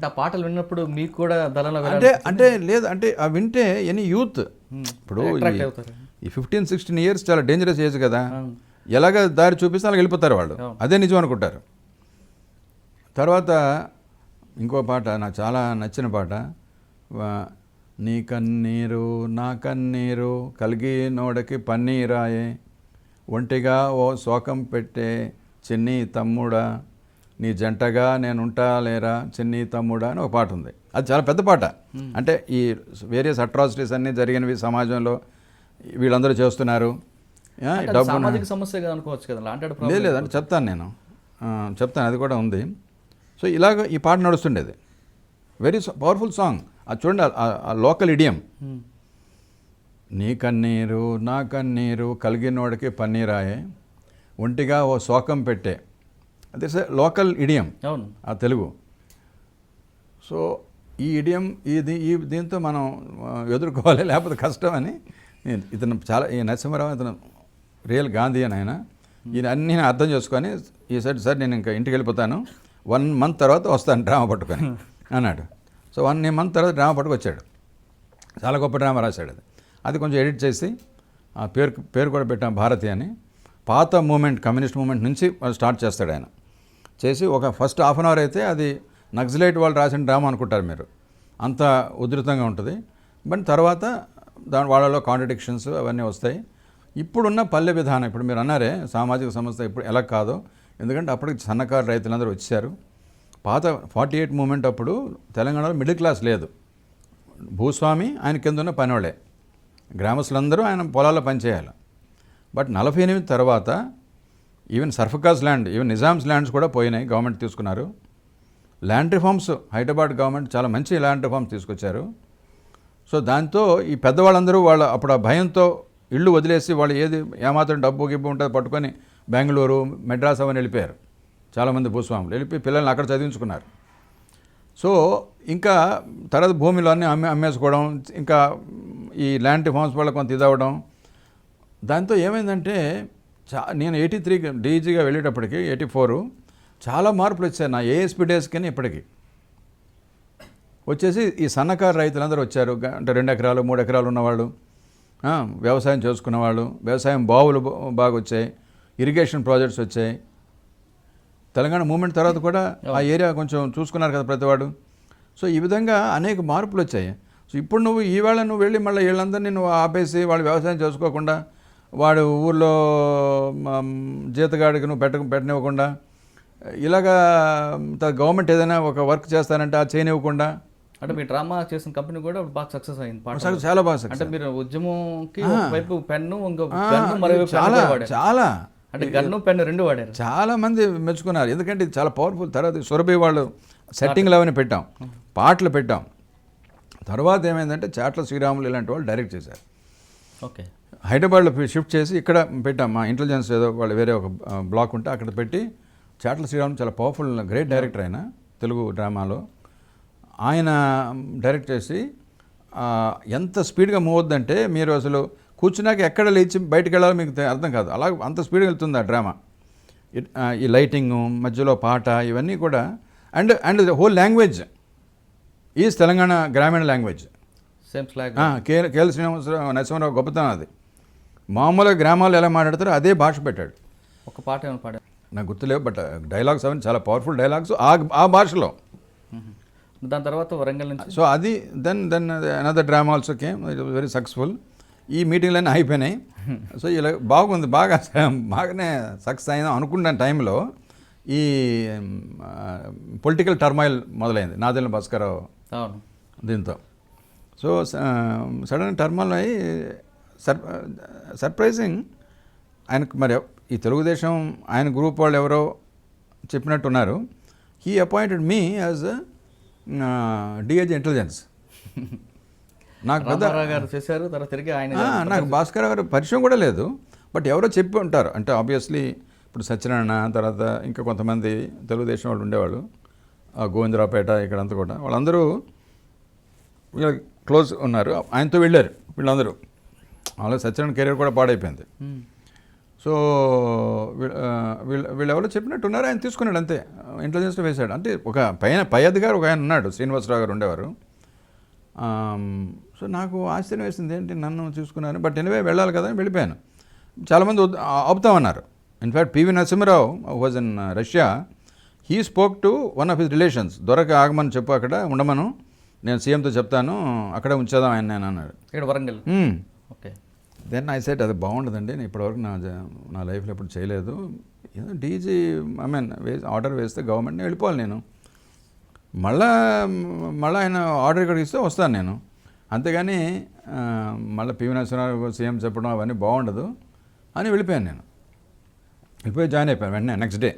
అంటే ఆ పాటలు విన్నప్పుడు మీకు కూడా దళంలో అంటే అంటే లేదు అంటే ఆ వింటే ఎనీ యూత్. ఇప్పుడు Attract ఈ- ఫిఫ్టీన్ సిక్స్టీన్ ఇయర్స్ చాలా డేంజరస్ ఏజ్ కదా. అవును. ఎలాగ దారి చూపిస్తే అలా వెళ్ళిపోతారు వాళ్ళు. అవును. అదే నిజం అనుకుంటారు. తర్వాత ఇంకో పాట నాకు చాలా నచ్చిన పాట. నీ కన్నీరు నా కన్నీరు కలిగి నోడకి పన్నీరాయే. ఒంటిగా ఓ శోకం పెట్టే చిన్ని తమ్ముడా. నీ జంటగా నేను ఉంటా లేరా చిన్ని తమ్ముడా అని ఒక పాట ఉంది. అది చాలా పెద్ద పాట. అంటే ఈ వేరియస్ అట్రాసిటీస్ అన్నీ జరిగినవి సమాజంలో వీళ్ళందరూ చేస్తున్నారు. డబ్బు సమస్యగా అనుకోవచ్చు కదా అంటే చెప్తాను నేను. చెప్తాను అది కూడా ఉంది. సో ఇలాగ ఈ పాట నడుస్తుండేది. వెరీ పవర్ఫుల్ సాంగ్ అది చూడండి ఆ- ఆ లోకల్ ఇడియం నీ కన్నీరు నా కన్నీరు కలిగినోడికి పన్నీరాయే. ఒంటిగా ఓ శోకం పెట్టే. Sir local idiom. అవును. ఆ తెలుగు. సో ఈ ఇడియం ఇది ఈ దీంతో మనం ఎదుర్కోవాలి లేకపోతే కష్టం అని నేను ఇతను చాలా ఈ నరసింహారావు ఇతను రియల్ గాంధీ అని ఆయన. ఈయన అన్నీ నేను అర్థం చేసుకొని ఈసారి సార్ నేను ఇంకా ఇంటికి వెళ్ళిపోతాను. వన్ మంత్ తర్వాత వస్తాను డ్రామా పట్టుకొని అన్నాడు. సో వన్ మంత్ తర్వాత డ్రామా పట్టుకు వచ్చాడు. చాలా గొప్ప డ్రామా రాశాడు అది. అది కొంచెం ఎడిట్ చేసి ఆ పేరు పేరు కూడా పెట్టాం భారతి అని. పాత మూమెంట్ కమ్యూనిస్ట్ మూమెంట్ నుంచి స్టార్ట్ చేస్తాడు ఆయన. చేసి ఒక ఫస్ట్ హాఫ్ అన్ అవర్ అయితే అది నక్సలైట్ వాళ్ళు రాసిన డ్రామా అనుకుంటారు మీరు. అంత ఉధృతంగా ఉంటుంది. బట్ తర్వాత దాని వాళ్ళలో కాంట్రడిక్షన్స్ అవన్నీ వస్తాయి. ఇప్పుడున్న పల్లె విధానం ఇప్పుడు మీరు అన్నారే సామాజిక సంస్థ ఇప్పుడు ఎలా కాదో ఎందుకంటే అప్పటికి సన్నకారు రైతులందరూ వచ్చారు. పాత ఫార్టీ ఎయిట్ మూమెంట్ అప్పుడు తెలంగాణలో మిడిల్ క్లాస్ లేదు. భూస్వామి ఆయన కింద ఉన్న పనివాళ్ళే గ్రామస్తులందరూ ఆయన పొలాల్లో పనిచేయాలి. బట్ నలభై ఎనిమిది తర్వాత even Sarfekhas land even Nizam's lands కూడా పోయినాయి గవర్నమెంట్ తీసుకున్నారు. ల్యాండ్ రిఫార్మ్స్ హైదరాబాద్ గవర్నమెంట్ చాలా మంచి ల్యాండ్ రిఫార్మ్స్ తీసుకొచ్చారు. సో దాంతో ఈ పెద్దవాళ్ళందరూ వాళ్ళ అప్పుడు ఆ భయంతో ఇళ్ళు వదిలేసి వాళ్ళు ఏది ఏమాత్రం డబ్బు గిబ్బు ఉంటుంది పట్టుకొని బెంగళూరు మెడ్రాస్ అవన్నీ వెళ్ళిపోయారు. చాలామంది భూస్వాములు వెళ్ళిపోయి పిల్లల్ని అక్కడ చదివించుకున్నారు. సో ఇంకా తర్వాత భూమిలో అన్నీ అమ్మే అమ్మేసుకోవడం ఇంకా ఈ ల్యాండ్ రిఫార్మ్స్ వల్ల కొంత ఇదవడం దాంతో ఏమైందంటే చా నేను ఎయిటీ త్రీ డీజీగా వెళ్ళేటప్పటికి ఎయిటీ ఫోరు చాలా మార్పులు వచ్చాయి నా ఏఎస్పీ డేస్కి ఇప్పటికి. వచ్చేసి ఈ సన్నకారు రైతులందరూ వచ్చారు. అంటే రెండు ఎకరాలు మూడు ఎకరాలు ఉన్నవాళ్ళు వ్యవసాయం చేసుకున్నవాళ్ళు వ్యవసాయం బావులు బాగా వచ్చాయి ఇరిగేషన్ ప్రాజెక్ట్స్ వచ్చాయి. తెలంగాణ మూమెంట్ తర్వాత కూడా ఆ ఏరియా కొంచెం చూసుకున్నారు కదా ప్రతివాడు. సో ఈ విధంగా అనేక మార్పులు వచ్చాయి. సో ఇప్పుడు నువ్వు ఈవేళ నువ్వు వెళ్ళి మళ్ళీ వీళ్ళందరినీ నువ్వు ఆపేసి వాళ్ళు వ్యవసాయం చేసుకోకుండా వాడు ఊళ్ళో జీతగాడికి నువ్వు పెట్ట పెట్టనివ్వకుండా ఇలాగా గవర్నమెంట్ ఏదైనా ఒక వర్క్ చేస్తానంటే ఆ చేయనివ్వకుండా. అంటే మీ డ్రామా చేసిన కంపెనీ కూడా బాగా సక్సెస్ అయింది చాలా- బాగా అంటే. మీరు ఉద్యమంకి. ఒకవైపు పెన్ను చాలా చాలా. అంటే గన్ను పెన్ను రెండు వాడారు. చాలా మంది మెచ్చుకున్నారు. ఎందుకంటే ఇది చాలా పవర్ఫుల్ తర్వాత సురభి వాళ్ళు సెట్టింగ్లు అవన్నీ పెట్టాం. పాటలు పెట్టాం. తర్వాత ఏమైందంటే చాట్ల శ్రీరాములు ఇలాంటి వాళ్ళు డైరెక్ట్ చేశారు. ఓకే. హైదరాబాద్లో షిఫ్ట్ చేసి ఇక్కడ పెట్టాం. మా ఇంటెలిజెన్స్ ఏదో వాళ్ళు వేరే ఒక బ్లాక్ ఉంటే అక్కడ పెట్టి చాట్ల శ్రీరామ్ చాలా పవర్ఫుల్ గ్రేట్ డైరెక్టర్ ఆయన తెలుగు డ్రామాలో. ఆయన డైరెక్ట్ చేసి ఎంత స్పీడ్గా మూవ్ అవుద్దంటే మీరు అసలు కూర్చున్నాక ఎక్కడ లేచి బయటకు వెళ్ళాలో మీకు అర్థం కాదు. అలా అంత స్పీడ్గా వెళ్తుంది ఆ డ్రామా. ఈ లైటింగ్ మధ్యలో పాట ఇవన్నీ కూడా. And and whole language is Telangana గ్రామీణ language same slang KL Srinivasarao Narasimharao గొప్పతనం అది. మామూలుగా గ్రామాల్లో ఎలా మాట్లాడతారో అదే భాష పెట్టాడు. ఒక పాట ఏమైనా పాడారు? నాకు గుర్తులేవు బట్ డైలాగ్స్ అవన్నీ చాలా పవర్ఫుల్ డైలాగ్స్ ఆ ఆ భాషలో. దాని తర్వాత వరంగల్ నుంచి? సో అది then then another drama also came it very successful ఈ మీటింగ్లన్నీ అయిపోయినాయి. సో ఇలా బాగుంది బాగా బాగానే సక్సెస్ అయింది అనుకున్న టైంలో ఈ పొలిటికల్ టర్మాయిల్ మొదలైంది. నాదెల్ల భాస్కరరావు దీంతో. సో సడన్ టర్మల్ అయ్యి సర్ సర్ప్రైజింగ్ ఆయనకు మరి ఈ తెలుగుదేశం ఆయన గ్రూప్ వాళ్ళు ఎవరో చెప్పినట్టున్నారు. He appointed me as DAG intelligence నాకు గారు చేశారు తర్వాత తిరిగి ఆయన నాకు భాస్కర్ గారు పరిచయం కూడా లేదు. బట్ ఎవరో చెప్పి ఉంటారు. అంటే ఆబ్వియస్లీ ఇప్పుడు సత్యనారాయణ తర్వాత ఇంకా కొంతమంది తెలుగుదేశం వాళ్ళు ఉండేవాళ్ళు. ఆ గోవిందరావుపేట ఇక్కడంతా కూడా. వాళ్ళందరూ వీళ్ళ క్లోజ్ ఉన్నారు. ఆయనతో వెళ్ళారు వీళ్ళందరూ. అలా సత్యనారాయణ కెరీర్ కూడా పాడైపోయింది. సో వీళ్ళ వీళ్ళ వీళ్ళెవరో చెప్పినట్టున్నారు ఆయన తీసుకున్నాడు అంతే. ఇంటెలిజెన్స్లో వేశాడు. అంటే ఒక పైన పై అధికారి ఒక ఆయన ఉన్నాడు శ్రీనివాసరావు గారు ఉండేవారు. సో నాకు ఆశ్చర్యం వేసింది ఏంటి నన్ను చూసుకున్నారు బట్ ఎనివే వెళ్ళాలి కదా అని వెళ్ళిపోయాను. చాలామంది ఆపుతామన్నారు. In fact PV Narasimharao was in Russia he spoke to one of his relations దొరక ఆగమని చెప్పు అక్కడ ఉండమను. నేను సీఎంతో చెప్తాను అక్కడే ఉంచేద్దాం ఆయన నేను అన్నాడు. ఇక్కడ Warangal. Okay then I set అది బాగుండదండి. నేను ఇప్పటివరకు నా నా లైఫ్లో ఎప్పుడు చేయలేదు. ఏదో డీజీ ఐ మీన్ వే ఆర్డర్ వేస్తే గవర్నమెంట్ని వెళ్ళిపోవాలి నేను. మళ్ళా మళ్ళీ ఆయన ఆర్డర్ ఇక్కడికి ఇస్తే వస్తాను నేను. అంతేగాని మళ్ళీ పివి నరసింహారావు సీఎం చెప్పడం అవన్నీ బాగుండదు అని వెళ్ళిపోయాను నేను. వెళ్ళిపోయి జాయిన్ అయిపోయాను వెంటనే నెక్స్ట్ డే